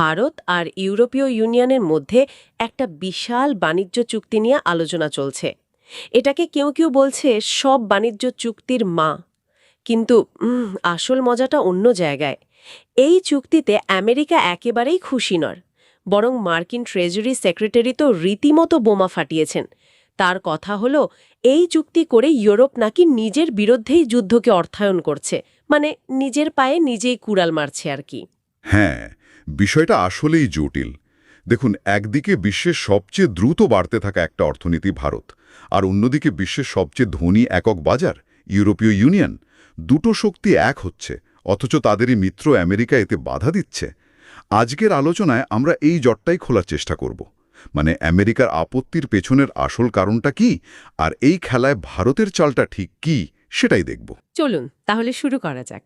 ভারত আর ইউরোপীয় ইউনিয়নের মধ্যে একটা বিশাল বাণিজ্য চুক্তি নিয়ে আলোচনা চলছে। এটাকে কেউ কেউ বলছে সব বাণিজ্য চুক্তির মা। কিন্তু আসল মজাটা অন্য জায়গায়। এই চুক্তিতে আমেরিকা একেবারেই খুশি নর বরং মার্কিন ট্রেজারি সেক্রেটারি তো রীতিমতো বোমা ফাটিয়েছেন। তার কথা হলো, এই চুক্তি করে ইউরোপ নাকি নিজের বিরুদ্ধেই যুদ্ধকে অর্থায়ন করছে। মানে নিজের পায়ে নিজেই কুড়াল মারছে আর কি। হ্যাঁ বিষয়টা আসলেই জটিল। দেখুন, একদিকে বিশ্বের সবচেয়ে দ্রুত বাড়তে থাকা একটা অর্থনীতি ভারত, আর অন্যদিকে বিশ্বের সবচেয়ে ধনী একক বাজার, ইউরোপীয় ইউনিয়ন, দুটো শক্তি এক হচ্ছে, অথচ তাদেরই মিত্র আমেরিকা এতে বাধা দিচ্ছে। আজকের আলোচনায় আমরা এই জটটাই খোলার চেষ্টা করব। মানে আমেরিকার আপত্তির পেছনের আসল কারণটা কি, আর এই খেলায় ভারতের চালটা ঠিক কি সেটাই দেখব। চলুন তাহলে শুরু করা যাক।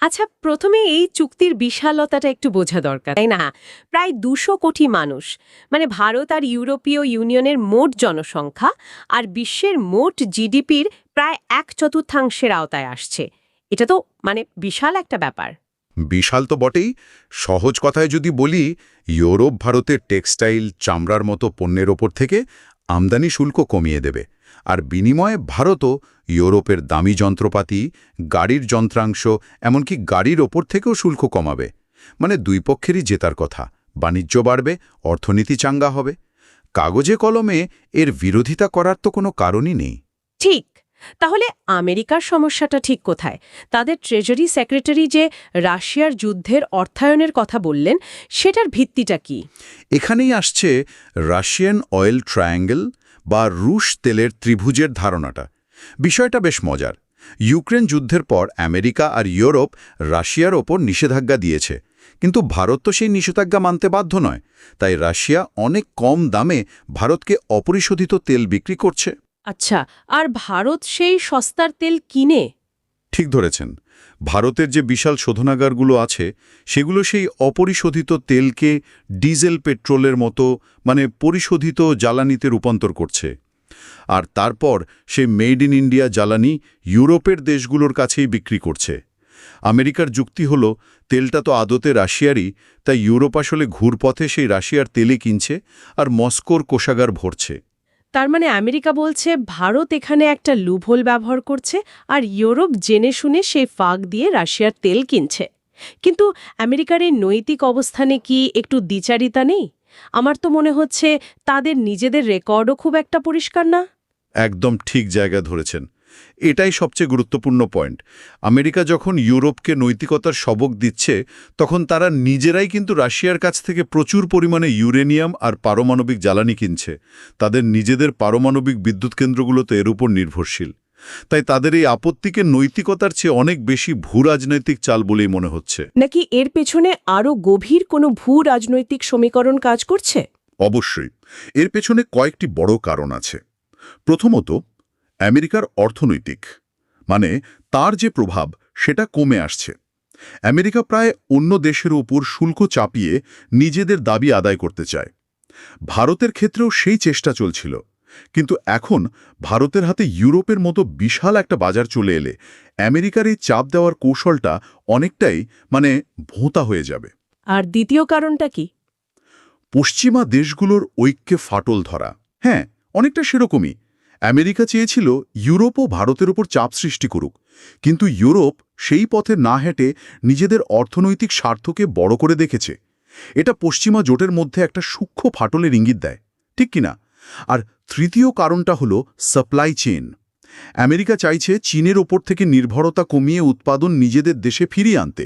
আচ্ছা প্রথমে এই চুক্তির বিশালতাটা একটু বোঝা দরকার তাই না? প্রায় দুশো কোটি মানুষ মানে ভারত আর ইউরোপীয় ইউনিয়নের মোট জনসংখ্যা আর বিশ্বের মোট জিডিপির প্রায় এক চতুর্থাংশের আওতায় আসছে। এটা তো মানে বিশাল একটা ব্যাপার। বিশাল তো বটেই। সহজ কথায় যদি বলি ইউরোপ ভারতের টেক্সটাইল চামড়ার মতো পণ্যের ওপর থেকে আমদানি শুল্ক কমিয়ে দেবে। আর বিনিময়ে ভারতও ইউরোপের দামি যন্ত্রপাতি গাড়ির যন্ত্রাংশ এমনকি গাড়ির ওপর থেকেও শুল্ক কমাবে। মানে দুই পক্ষেরই জেতার কথা। বাণিজ্য বাড়বে অর্থনীতি চাঙ্গা হবে। কাগজে কলমে এর বিরোধিতা করার তো কোনো কারণই নেই। ঠিক। তাহলে আমেরিকার সমস্যাটা ঠিক কোথায়? তাদের ট্রেজারি সেক্রেটারি যে রাশিয়ার যুদ্ধের অর্থায়নের কথা বললেন সেটার ভিত্তিটা কি? এখানেই আসছে রাশিয়ান অয়েল ট্রায়াঙ্গেল বা রুশ তেলের ত্রিভুজের ধারণাটা। বিষয়টা বেশ মজার। ইউক্রেন যুদ্ধের পর আমেরিকা আর ইউরোপ রাশিয়ার ওপর নিষেধাজ্ঞা দিয়েছে। কিন্তু ভারত তো সেই নিষেধাজ্ঞা মানতে বাধ্য নয়। তাই রাশিয়া অনেক কম দামে ভারতকে অপরিশোধিত তেল বিক্রি করছে। আচ্ছা আর ভারত সেই সস্তার তেল কিনে? ঠিক ধরেছেন। ভারতের যে বিশাল শোধনাগারগুলো আছে, সেগুলো সেই অপরিশোধিত তেলকে ডিজেল পেট্রোলের মতো মানে পরিশোধিত জ্বালানিতে রূপান্তর করছে। আর তারপর সে মেড ইন ইন্ডিয়া জ্বালানি ইউরোপের দেশগুলোর কাছেই বিক্রি করছে। আমেরিকার যুক্তি হল, তেলটা তো আদতে রাশিয়ারই, তাই ইউরোপ আসলে ঘুরপথে সেই রাশিয়ার তেলে কিনছে আর মস্কোর কোষাগার ভরছে। তার মানে আমেরিকা বলছে, ভারত এখানে একটা লুভোল ব্যবহার করছে আর ইউরোপ জেনে শুনে সেই ফাঁক দিয়ে রাশিয়ার তেল কিনছে। কিন্তু আমেরিকার এই নৈতিক অবস্থানে কি একটু দ্বিচারিতা নেই? আমার তো মনে হচ্ছে তাদের নিজেদের রেকর্ডও খুব একটা পরিষ্কার না। একদম ঠিক জায়গা ধরেছেন। এটাই সবচেয়ে গুরুত্বপূর্ণ পয়েন্ট। আমেরিকা যখন ইউরোপকে নৈতিকতার সবক দিচ্ছে তখন তারা নিজেরাই কিন্তু রাশিয়ার কাছ থেকে প্রচুর পরিমাণে ইউরেনিয়াম আর পারমাণবিক জ্বালানি কিনছে। তাদের নিজেদের পারমাণবিক বিদ্যুৎ কেন্দ্রগুলো তো এর উপর নির্ভরশীল। তাই তাদের এই আপত্তিকে নৈতিকতার চেয়ে অনেক বেশি ভূ রাজনৈতিক চাল বলেই মনে হচ্ছে। নাকি এর পেছনে আরও গভীর কোনো ভূ রাজনৈতিক সমীকরণ কাজ করছে? অবশ্যই। এর পেছনে কয়েকটি বড় কারণ আছে। প্রথমত আমেরিকার অর্থনৈতিক মানে তার যে প্রভাব সেটা কমে আসছে। আমেরিকা প্রায় অন্য দেশের ওপর শুল্ক চাপিয়ে নিজেদের দাবি আদায় করতে চায়। ভারতের ক্ষেত্রেও সেই চেষ্টা চলছিল। কিন্তু এখন ভারতের হাতে ইউরোপের মতো বিশাল একটা বাজার চলে এলে আমেরিকার এই চাপ দেওয়ার কৌশলটা অনেকটাই মানে ভোঁতা হয়ে যাবে। আর দ্বিতীয় কারণটা কি? পশ্চিমা দেশগুলোর ঐক্যে ফাটল ধরা। হ্যাঁ অনেকটা সেরকমই। আমেরিকা চেয়েছিল ইউরোপ ও ভারতের উপর চাপ সৃষ্টি করুক, কিন্তু ইউরোপ সেই পথে না হেঁটে নিজেদের অর্থনৈতিক স্বার্থকে বড় করে দেখেছে। এটা পশ্চিমা জোটের মধ্যে একটা সূক্ষ্ম ফাটলের ইঙ্গিত দেয়, ঠিক কিনা? আর তৃতীয় কারণটা হলো সাপ্লাই চেন আমেরিকা চাইছে চীনের ওপর থেকে নির্ভরতা কমিয়ে উৎপাদন নিজেদের দেশে ফিরিয়ে আনতে।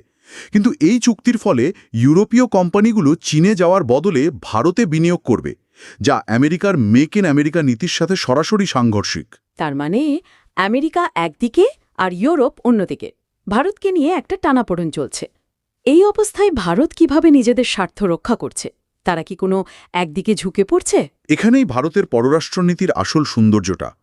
কিন্তু এই চুক্তির ফলে ইউরোপীয় কোম্পানিগুলো চীনে যাওয়ার বদলে ভারতে বিনিয়োগ করবে। যা আমেরিকার মেক ইন আমেরিকা নীতির সাথে সরাসরি সাংঘর্ষিক। তার মানে আমেরিকা একদিকে আর ইউরোপ অন্যদিকে। ভারতকে নিয়ে একটা টানাপোড়েন চলছে। এই অবস্থায় ভারত কীভাবে নিজেদের স্বার্থ রক্ষা করছে? তারা কি কোনো একদিকে ঝুঁকে পড়ছে? এখানেই ভারতের পররাষ্ট্রনীতির আসল সৌন্দর্যটা।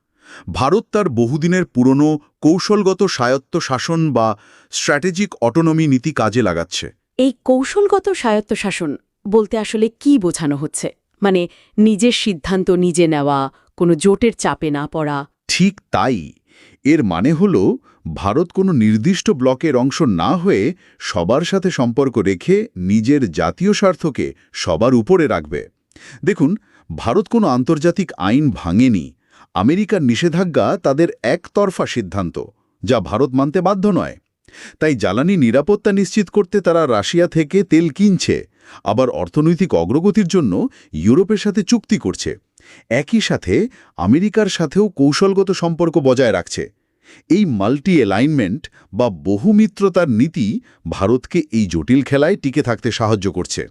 ভারত তার বহুদিনের পুরনো কৌশলগত স্বায়ত্ত শাসন বা স্ট্র্যাটেজিক অটোনমি নীতি কাজে লাগাচ্ছে। এই কৌশলগত স্বায়ত্তশাসন বলতে আসলে কি বোঝানো হচ্ছে? মানে নিজের সিদ্ধান্ত নিজে নেওয়া, কোনো জোটের চাপে না পড়া। ঠিক তাই। এর মানে হল, ভারত কোনো নির্দিষ্ট ব্লকের অংশ না হয়ে সবার সাথে সম্পর্ক রেখে নিজের জাতীয় স্বার্থকে সবার উপরে রাখবে। দেখুন, ভারত কোনো আন্তর্জাতিক আইন ভাঙেনি। আমেরিকার নিষেধাজ্ঞা তাদের একতরফা সিদ্ধান্ত, যা ভারত মানতে বাধ্য নয়। তাই জ্বালানি নিরাপত্তা নিশ্চিত করতে তারা রাশিয়া থেকে তেল কিনছে। আবার অর্থনৈতিক অগ্রগতির জন্য ইউরোপের সাথে চুক্তি করছে। একই সাথে আমেরিকার সাথেও কৌশলগত সম্পর্ক বজায় রাখছে। এই মাল্টি অ্যালাইনমেন্ট বা বহুমিত্রতার নীতি ভারতকে এই জটিল খেলায় টিকে থাকতে সাহায্য করছে।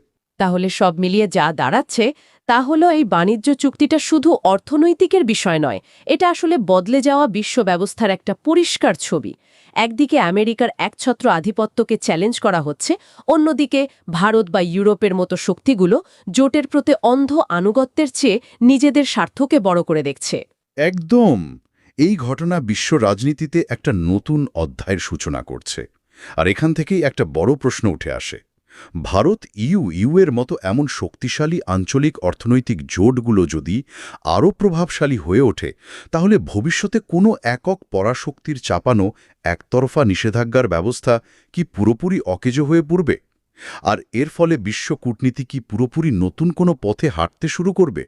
তাহলে সব মিলিয়ে যা দাঁড়াচ্ছে, তা হলো এই বাণিজ্য চুক্তিটা শুধু অর্থনৈতিকের বিষয় নয়, এটা আসলে বদলে যাওয়া বিশ্ব ব্যবস্থার একটা পরিষ্কার ছবি। একদিকে আমেরিকার একছত্র আধিপত্যকে চ্যালেঞ্জ করা হচ্ছে, অন্যদিকে ভারত বা ইউরোপের মতো শক্তিগুলো জোটের প্রতি অন্ধ আনুগত্যের চেয়ে নিজেদের স্বার্থকে বড় করে দেখছে। একদম! এই ঘটনা বিশ্ব রাজনীতিতে একটা নতুন অধ্যায়ের সূচনা করছে। আর এখান থেকেই একটা বড় প্রশ্ন উঠে আসে। ভারত ইউ ইউ এর মতো এমন শক্তিশালী আঞ্চলিক অর্থনৈতিক জোটগুলো যদি আরও প্রভাবশালী হয়ে ওঠে, তাহলে ভবিষ্যতে কোনো একক পরাশক্তির চাপানো একতরফা নিষেধাজ্ঞার ব্যবস্থা কি পুরোপুরি অকেজ হয়ে পড়বে? আর এর ফলে বিশ্ব কূটনীতি কি পুরোপুরি নতুন কোনো পথে হাঁটতে শুরু করবে?